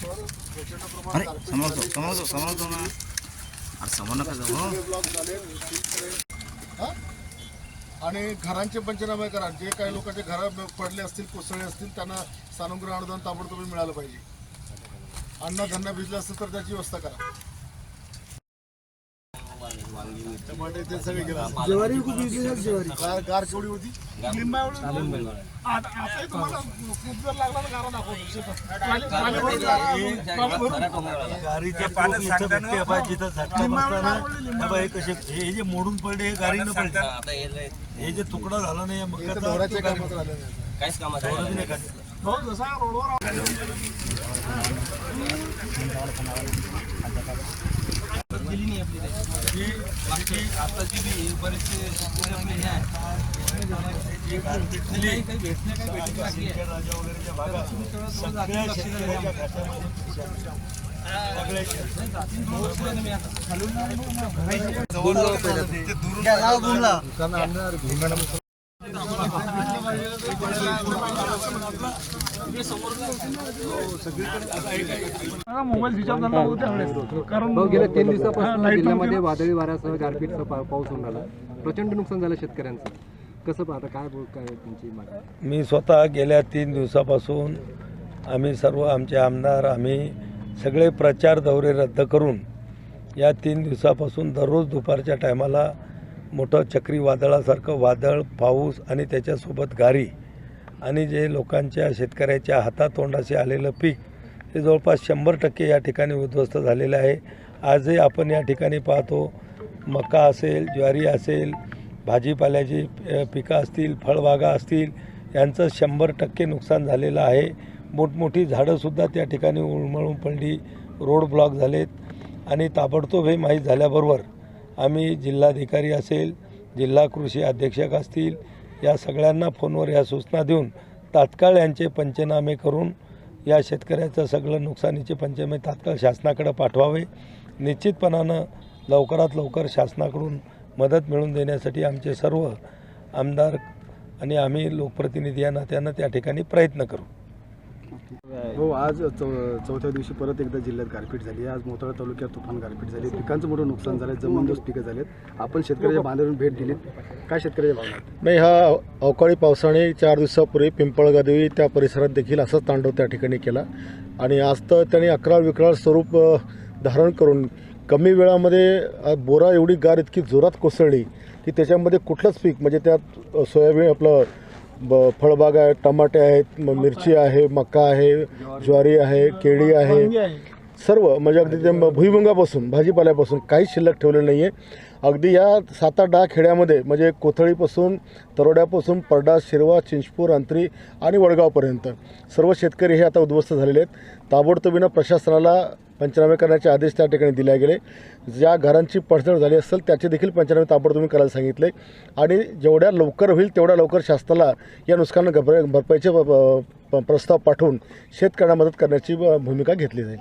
अरे समजतो समजतो समजतो ना. अरे समोर नका जाऊ आणि घरांचे पंचनामे करा. जे काही लोकांचे घर पडले असतील कोसळले असतील त्यांना सानुग्रह अनुदान ताबडतोब मिळालं पाहिजे. अन्न अन्नधान्य भिजलं असतं तर त्याची व्यवस्था करा. टमाटे ते सगळे गेलं असेल. ज्वारी खूप विकली आहे, ज्वारी गार गार केवढी होती लिंबा एवढी आता आता तुम्हाला खूप जर लागला तर गारा दाखवतो झटका बसताना हे कसे जे मोडून पडले हे गारीनं पडले हे जे तुकडा झाला नाही मग ढोराच्या कामात राहिले नाही. हो, जसा रोडवर दिली नाही आपली त्याची बाकी आताची बी बरेचसे शेतकरी आपले हे। आहे काही काही भेटणे काही भेटत बाकी आहे घुमला? भाऊ, गेल्या तीन दिवसापासून जिल्ह्यामध्ये वादळी वाऱ्यासह गारपीटचा पा- पाऊस होऊन राहिला. प्रचंड नुकसान झालं शेतकऱ्यांचं. कसं पाहता काय बोल काय तुमची मागणी? मी स्वतः गेल्या तीन दिवसापासून आम्ही सर्व आमचे आमदार आम्ही सगळे प्रचार दौरे रद्द करून या तीन दिवसापासून दररोज दुपारच्या टायमाला मोठं चक्रीवादळासारखं वादळ पाऊस आणि त्याच्यासोबत गारी आणि जे लोकांच्या शेतकऱ्याच्या हातातोंडाशी आलेलं पीक ते जवळपास शंभर टक्के या ठिकाणी उद्ध्वस्त झालेलं आहे. आजही आपण या ठिकाणी पाहतो मका असेल ज्वारी असेल भाजीपाल्याची पिकं असतील फळबागा असतील यांचं शंभर टक्के नुकसान झालेलं आहे. मोठमोठी झाडंसुद्धा त्या ठिकाणी उळमळून पडली रोड ब्लॉक झालेत. आणि ताबडतोब हे माहीत झाल्याबरोबर आम्ही जिल्हाधिकारी असेल जिल्हा कृषी अधीक्षक असतील या सगळ्यांना फोनवर या सूचना देऊन तात्काळ यांचे पंचनामे करून या शेतकऱ्याचं सगळं नुकसानीचे पंचनामे तात्काळ शासनाकडे पाठवावे. निश्चितपणानं लवकरात लवकर शासनाकडून मदत मिळवून देण्यासाठी आमचे सर्व आमदार आणि आम्ही लोकप्रतिनिधी या नात्यानं त्या ठिकाणी प्रयत्न करू. हो आज चौ चौथ्या दिवशी परत एकदा जिल्ह्यात गारपीट झाली आज मोताळा तालुक्यात तुफान गारपीट झाली पिकांचं मोठं नुकसान झालं जमीनदोस्त पिकं झालेत. आपण शेतकऱ्याच्या बांधावरून भेट दिलीत. काय शेतकऱ्याच्या भावना नाही हा अवकाळी पावसाने चार दिवसापूर्वी पिंपळगादेवी त्या परिसरात देखील असाच तांडव त्या ठिकाणी केला. आणि आज तर त्यांनी अकराळ विकराळ स्वरूप धारण करून कमी वेळामध्ये बोरा एवढी गार इतकी जोरात कोसळली की त्याच्यामध्ये कुठलंच पीक म्हणजे त्यात सोयाबीन आपलं ब फळबाग आहे टमाटे आहेत म- मिरची आहे. मका आहे ज्वारी. आहे केळी आहे. सर्व म्हणजे अगदी ते म- भुईमुगापासून भाजीपाल्यापासून काहीच शिल्लक ठेवलेलं नाही आहे अगदी या सात आठ दहा खेड्यामध्ये म्हणजे कोथळीपासून तरोड्यापासून परडा शिरवा चिंचपूर अंतरी आणि वडगावपर्यंत. सर्व शेतकरी हे आता उद्ध्वस्त झालेले आहेत. ताबडतोबीनं प्रशासनाला पंचनामे करण्याचे आदेश त्या ठिकाणी दिले गेले. ज्या घरांची पडझड झाली असेल त्याचे देखील पंचनामे ताबडतोबी करायला सांगितले. आणि जेवढ्या लवकर होईल तेवढ्या लवकर शासनाला या नुकसान भरपाईचे प्रस्ताव पाठवून शेतकऱ्यांना मदत करण्याची भूमिका घेतली जाईल.